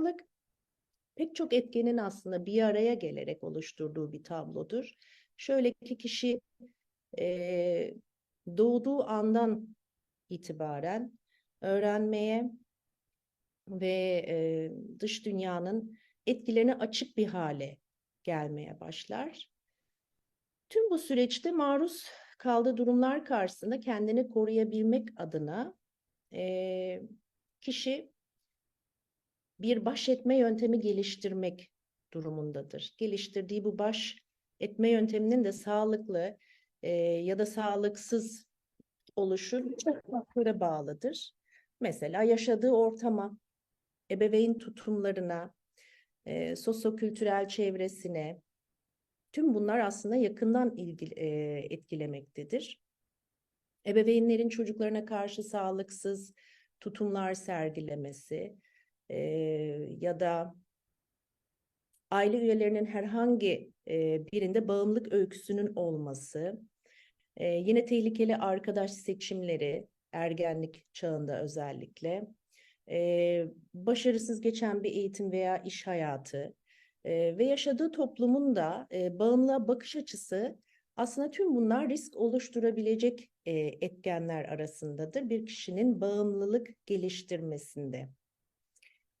Bağımlılık pek çok etkenin aslında bir araya gelerek oluşturduğu bir tablodur. Şöyle ki kişi e, doğduğu andan itibaren öğrenmeye ve e, dış dünyanın etkilerine açık bir hale gelmeye başlar. Tüm bu süreçte maruz kaldığı durumlar karşısında kendini koruyabilmek adına e, kişi bir baş etme yöntemi geliştirmek durumundadır. Geliştirdiği bu baş etme yönteminin de sağlıklı e, ya da sağlıksız oluşu faktöre bağlıdır. Mesela yaşadığı ortama, ebeveyn tutumlarına, e, sosyokültürel çevresine, tüm bunlar aslında yakından ilgili, e, etkilemektedir. Ebeveynlerin çocuklarına karşı sağlıksız tutumlar sergilemesi e, ya da aile üyelerinin herhangi e, birinde bağımlılık öyküsünün olması, e, yine tehlikeli arkadaş seçimleri, ergenlik çağında özellikle, e, başarısız geçen bir eğitim veya iş hayatı e, ve yaşadığı toplumun da e, bağımlılığa bakış açısı aslında tüm bunlar risk oluşturabilecek e, etkenler arasındadır bir kişinin bağımlılık geliştirmesinde.